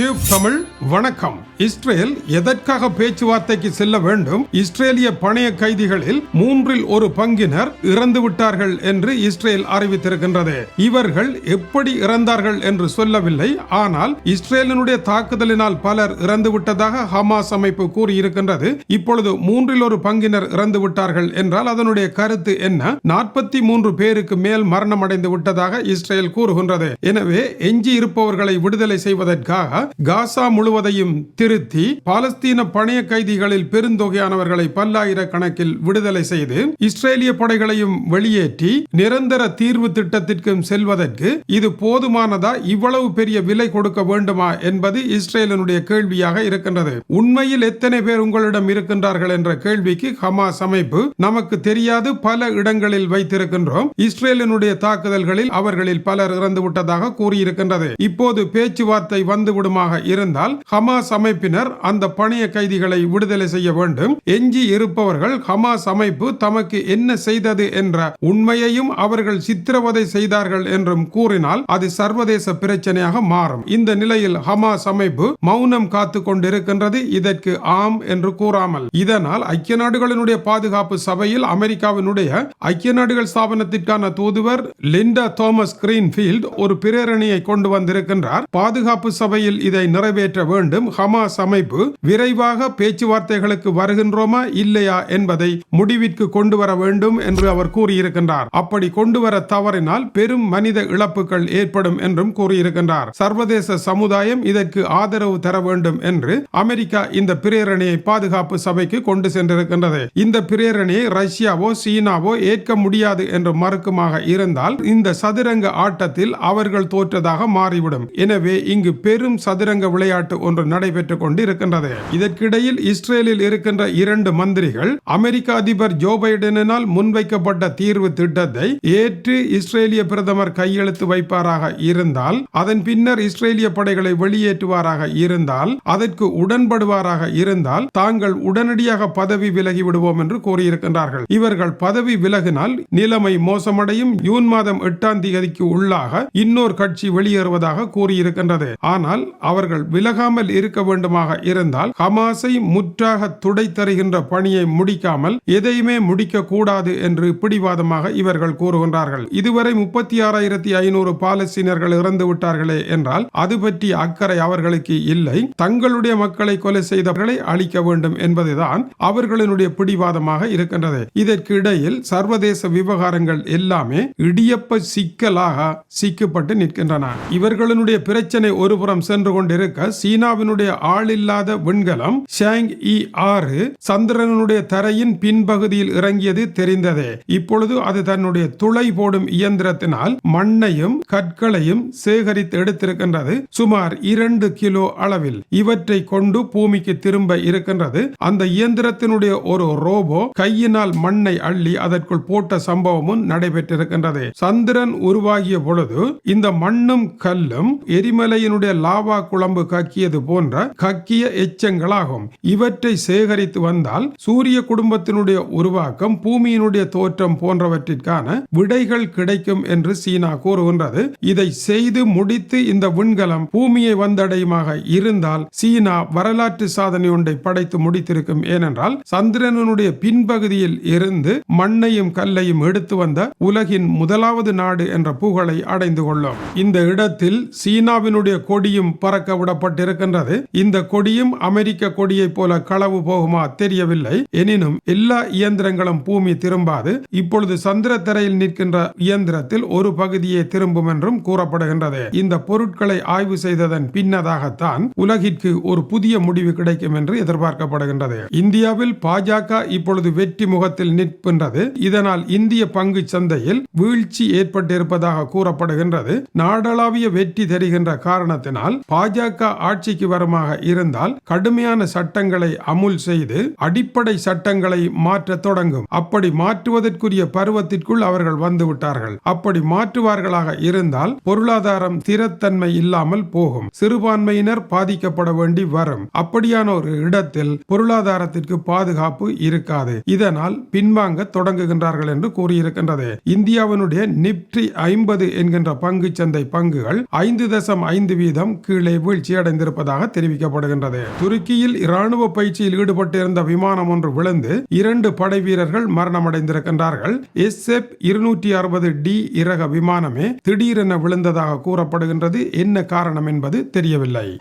Tube Tamil வணக்கம். Israel எதற்காக பேச்சுவார்த்தைக்கு செல்ல வேண்டும்? இஸ்ரேலிய பணைய கைதிகளில் மூன்றில் ஒரு பங்கினர் இறந்து விட்டார்கள் என்று இஸ்ரேல் அறிவித்திருக்கின்றது. இவர்கள் எப்படி இறந்தார்கள் என்று சொல்லவில்லை. ஆனால் இஸ்ரேலினுடைய தாக்குதலினால் பலர் இறந்து விட்டதாக ஹமாஸ் அமைப்பு கூறியிருக்கின்றது. இப்பொழுது மூன்றில் ஒரு பங்கினர் இறந்து விட்டார்கள் என்றால் அதனுடைய கருத்து என்ன? நாற்பத்தி மூன்று பேருக்கு மேல் மரணம் அடைந்து விட்டதாக இஸ்ரேல் கூறுகின்றது. எனவே எஞ்சி இருப்பவர்களை விடுதலை செய்வதற்காக காசா முழுவதையும் திருத்தி பாலஸ்தீன பணைய கைதிகளில் பெருந்தொகையானவர்களை பல்லாயிரக்கணக்கில் விடுதலை செய்து இஸ்ரேலிய படைகளையும் வெளியேற்றி நிரந்தர தீர்வு திட்டத்திற்கும் செல்வதற்கு இது போதுமானதா? இவ்வளவு பெரிய விலை கொடுக்க வேண்டுமா? என்பது இஸ்ரேலினுடைய கேள்வியாக இருக்கின்றது. உண்மையில் எத்தனை பேர் உங்களிடம் இருக்கின்றார்கள் என்ற கேள்விக்கு ஹமாஸ் அமைப்பு நமக்கு தெரியாது. பல இடங்களில் வைத்திருக்கின்றோம். இஸ்ரேலினுடைய தாக்குதல்களில் அவர்களில் பலர் இறந்து விட்டதாக கூறியிருக்கின்றது. இப்போது பேச்சுவார்த்தை வந்துவிடும் விடுமாக இருந்தால் ஹமாஸ் அமைப்பினர் அந்த பணைய கைதிகளை விடுதலை செய்ய வேண்டும். எஞ்சி இருப்பவர்கள் ஹமாஸ் அமைப்பு தமக்கு என்ன செய்தது என்ற உண்மையையும் அவர்கள் சித்திரவதை செய்தார்கள் என்றும் கூறினால் அது சர்வதேச பிரச்சனையாக மாறும். இந்த நிலையில் ஹமாஸ் அமைப்பு மௌனம் காத்து கொண்டிருக்கின்றது. இதற்கு ஆம் என்று கூறாமல். இதனால் ஐக்கிய நாடுகளினுடைய பாதுகாப்பு சபையில் அமெரிக்காவினுடைய ஐக்கிய நாடுகள் ஸ்தாபனத்திற்கான தூதுவர் லிண்டா தோமஸ் கிரீன்ஃபீல்ட் ஒரு பிரேரணையை கொண்டு வந்திருக்கின்றார். பாதுகாப்பு சபையில் இதை நிறைவேற்ற வேண்டும். ஹமாஸ் அமைப்பு விரைவாக பேச்சுவார்த்தைகளுக்கு வருகின்றோமா இல்லையா என்பதை முடிவிற்கு கொண்டு வர வேண்டும் என்று அவர் கூறியிருக்கின்றார். அப்படி கொண்டு வர தவறினால் பெரும் மனித இழப்புகள் ஏற்படும் என்றும் கூறியிருக்கின்றார். சர்வதேச சமுதாயம் இதற்கு ஆதரவு தர வேண்டும் என்று அமெரிக்கா இந்த பிரேரணையை பாதுகாப்பு சபைக்கு கொண்டு சென்றிருக்கின்றது. இந்த பிரேரணையை ரஷ்யாவோ சீனாவோ ஏற்க முடியாது என்று மறுக்குமாக இருந்தால் இந்த சதுரங்க ஆட்டத்தில் அவர்கள் தோற்றதாக மாறிவிடும். எனவே இங்கு பெரும் சதுரங்க விளையாட்டு ஒன்று நடைபெற்றுக் கொண்டிருக்கின்றது. இதற்கிடையில் இஸ்ரேலில் இருக்கின்ற இரண்டு மந்திரிகள் அமெரிக்க அதிபர் ஜோ பைடனினால் முன்வைக்கப்பட்ட தீர்வு திட்டத்தை ஏற்று இஸ்ரேலிய பிரதமர் கையெழுத்து வைப்பாராக இருந்தால் அதன் பின்னர் இஸ்ரேலிய படைகளை வெளியேற்றுவாராக இருந்தால் அதற்கு உடன்படுவாராக இருந்தால் தாங்கள் உடனடியாக பதவி விலகி விடுவோம் என்று கூறியிருக்கின்றார்கள். இவர்கள் பதவி விலகினால் நிலைமை மோசமடையும். ஜூன் மாதம் எட்டாம் தேதிக்கு உள்ளாக இன்னொரு கட்சி வெளியேறுவதாக கூறியிருக்கின்றது. ஆனால் அவர்கள் விலகாமல் இருக்க வேண்டுமாக இருந்தால் ஹமாஸை முற்றாக துடை தருகின்ற பணியை முடிக்காமல் எதையுமே முடிக்க கூடாது என்று பிடிவாதமாக இவர்கள் கூறுகின்றார்கள். இதுவரை முப்பத்தி ஆறாயிரத்தி ஐநூறு பாலஸ்தீனர்கள் இறந்து விட்டார்களே என்றால் அது பற்றி அக்கறை அவர்களுக்கு இல்லை. தங்களுடைய மக்களை கொலை செய்தவர்களை அழிக்க வேண்டும் என்பதுதான் அவர்களினுடைய பிடிவாதமாக இருக்கின்றது. இதற்கு இடையில் சர்வதேச விவகாரங்கள் எல்லாமே இடியப்ப சிக்கலாக சிக்கப்பட்டு நிற்கின்றன. இவர்களுடைய பிரச்சனை ஒருபுறம் சென்று சென்று கொண்டிருக்க சீனாவினுடைய ஆளில்லாத விண்கலம் ஷாங் இ ஆறு சந்திரனுடைய தரையின் பின்பகுதியில் இறங்கியது தெரிந்ததே. இப்பொழுது அது தன்னுடைய துளை போடும் இயந்திரத்தினால் மண்ணையும் கற்களையும் சேகரித்து எடுத்திருக்கின்றது. சுமார் இரண்டு கிலோ அளவில் இவற்றை கொண்டு பூமிக்கு திரும்ப இருக்கின்றது. அந்த இயந்திரத்தினுடைய ஒரு ரோபோ கையினால் மண்ணை அள்ளி அதற்குள் போட்ட சம்பவமும் நடைபெற்றிருக்கின்றது. சந்திரன் உருவாகிய பொழுது இந்த மண்ணும் கல்லும் எரிமலையினுடைய லாவா குழம்பு கக்கியது போன்ற கக்கிய எச்சங்களாகும். இவற்றை சேகரித்து வந்தால் சூரிய குடும்பத்தினுடைய உருவாக்கம் பூமியினுடைய தோற்றம் போன்றவற்றிற்கான விடைகள் கிடைக்கும் என்று சீனா கூறுகின்றது. இதை செய்து முடித்து இந்த விண்கலம் பூமியை வந்தடையுமாக இருந்தால் சீனா வரலாற்று சாதனை ஒன்றை படைத்து முடித்திருக்கும். ஏனென்றால் சந்திரனுடைய பின்பகுதியில் இருந்து மண்ணையும் கல்லையும் எடுத்து வந்த உலகின் முதலாவது நாடு என்ற புகழை அடைந்து கொள்ளும். இந்த இடத்தில் சீனாவினுடைய கொடியும் பறக்க விடப்பட்டிருக்கின்றது. இந்த கொடியும் அமெரிக்க கொடியைப் போல களவு போகுமா தெரியவில்லை. எனினும் எல்லா இயந்திரங்களும் பூமி திரும்பாது. இப்பொழுது சந்திர தரையில் நிற்கின்ற இயந்திரத்தில் ஒரு பகுதியே திரும்பும் என்றும் கூறப்படுகின்றது. இந்த பொருட்களை ஆய்வு செய்ததன் பின்னதாகத்தான் உலகிற்கு ஒரு புதிய முடிவு கிடைக்கும் என்று எதிர்பார்க்கப்படுகின்றது. இந்தியாவில் பாஜக இப்பொழுது வெற்றி முகத்தில் நிற்கின்றது. இதனால் இந்திய பங்கு சந்தையில் வீழ்ச்சி ஏற்பட்டிருப்பதாக கூறப்படுகின்றது. நாடளாவிய வெற்றி தெரிகின்ற காரணத்தினால் பாஜக ஆட்சிக்கு வருமாக இருந்தால் கடுமையான சட்டங்களை அமுல் செய்து அடிப்படை சட்டங்களை மாற்ற தொடங்கும். அப்படி மாற்றுவதற்குரிய பருவத்திற்குள் அவர்கள் வந்துவிட்டார்கள். அப்படி மாற்றுவார்களாக இருந்தால் பொருளாதாரம் ஸ்திரத்தன்மை இல்லாமல் போகும். சிறுபான்மையினர் பாதிக்கப்பட வேண்டி வரும். அப்படியான ஒரு இடத்தில் பொருளாதாரத்திற்கு பாதுகாப்பு இருக்காது. இதனால் பின்வாங்க தொடங்குகின்றார்கள் என்று கூறியிருக்கின்றது. இந்தியாவினுடைய நிப்டி ஐம்பது என்கின்ற பங்கு சந்தை பங்குகள் ஐந்து தசம் ஐந்து வீதம் கீழ் கீழே வீழ்ச்சியடைந்திருப்பதாக தெரிவிக்கப்படுகின்றது. துருக்கியில் இராணுவ பயிற்சியில் ஈடுபட்டிருந்த விமானம் ஒன்று விழுந்து இரண்டு படை வீரர்கள் மரணமடைந்திருக்கின்றார்கள். எஸ் எப் இருநூற்றி அறுபது டி இறக விமானமே திடீரென விழுந்ததாக கூறப்படுகின்றது. என்ன காரணம் என்பது தெரியவில்லை.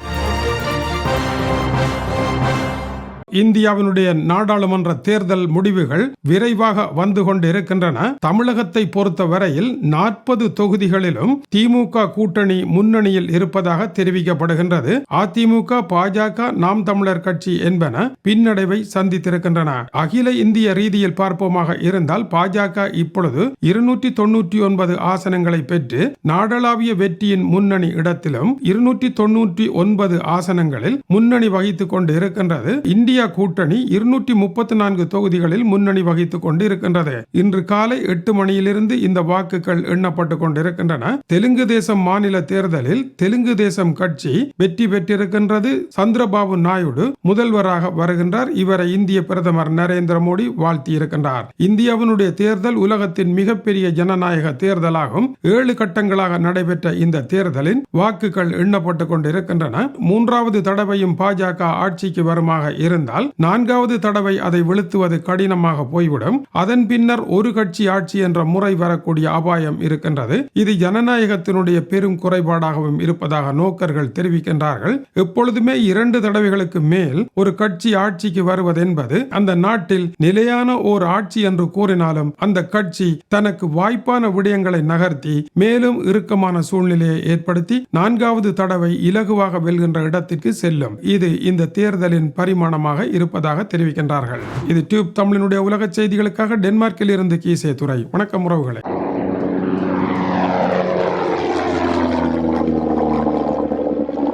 இந்தியாவினுடைய நாடாளுமன்ற தேர்தல் முடிவுகள் விரைவாக வந்து கொண்டிருக்கின்றன. தமிழகத்தை பொறுத்த வரையில் நாற்பது தொகுதிகளிலும் திமுக கூட்டணி முன்னணியில் இருப்பதாக தெரிவிக்கப்படுகின்றது. அதிமுக பாஜக நாம் தமிழர் கட்சி என்பன பின்னடைவை சந்தித்திருக்கின்றன. அகில இந்திய ரீதியில் பார்ப்போமாக இருந்தால் பாஜக இப்பொழுது இருநூற்றி தொன்னூற்றி ஒன்பது ஆசனங்களை பெற்று நாடளாவிய வெற்றியின் முன்னணி இடத்திலும் இருநூற்றி தொன்னூற்றி ஒன்பது ஆசனங்களில் முன்னணி வகித்துக் கொண்டு இருக்கின்றது இந்திய இந்தியா கூட்டணி இருநூற்றி முப்பத்தி நான்கு தொகுதிகளில் முன்னணி வகித்துக் கொண்டு இருக்கின்றது இன்று காலை எட்டு மணியிலிருந்து இந்த வாக்குகள் எண்ணப்பட்டு கொண்டிருக்கின்றன. தெலுங்கு தேசம் மாநில தேர்தலில் தெலுங்கு தேசம் கட்சி வெற்றி பெற்றிருக்கின்றது. சந்திரபாபு நாயுடு முதல்வராக வருகின்றார். இவரை இந்திய பிரதமர் நரேந்திர மோடி வாழ்த்தியிருக்கின்றார். இந்தியாவினுடைய தேர்தல் உலகத்தின் மிகப்பெரிய ஜனநாயக தேர்தலாகும். ஏழு கட்டங்களாக நடைபெற்ற இந்த தேர்தலின் வாக்குகள் எண்ணப்பட்டுக் கொண்டிருக்கின்றன. மூன்றாவது தடவையும் பாஜக ஆட்சிக்கு வருமாக இருந்த இருந்தால் நான்காவது தடவை அதை வெளுத்துவது கடினமாக போய்விடும். அதன் பின்னர் ஒரு கட்சி ஆட்சி என்ற முறை வரக்கூடிய அபாயம் இருக்கின்றது. இது ஜனநாயகத்தினுடைய பெரும் குறைபாடாகவும் இருப்பதாக நோக்கர்கள் தெரிவிக்கின்றார்கள். எப்பொழுதுமே இரண்டு தடவைகளுக்கு மேல் ஒரு கட்சி ஆட்சிக்கு வருவதென்பது அந்த நாட்டில் நிலையான ஓர் ஆட்சி என்று கூறினாலும் அந்த கட்சி தனக்கு வாய்ப்பான விடயங்களை நகர்த்தி மேலும் இறுக்கமான சூழ்நிலையை ஏற்படுத்தி நான்காவது தடவை இலகுவாக வெல்கின்ற இடத்திற்கு செல்லும். இது இந்த தேர்தலின் பரிமாணமாக இருப்பதாக தெரிவிக்கின்றார்கள். இது டியூப் தமிழினுடைய உலக செய்திகளுக்காக டென்மார்க்கில் இருந்து கீசே துறை வணக்கம் உறவுகளை.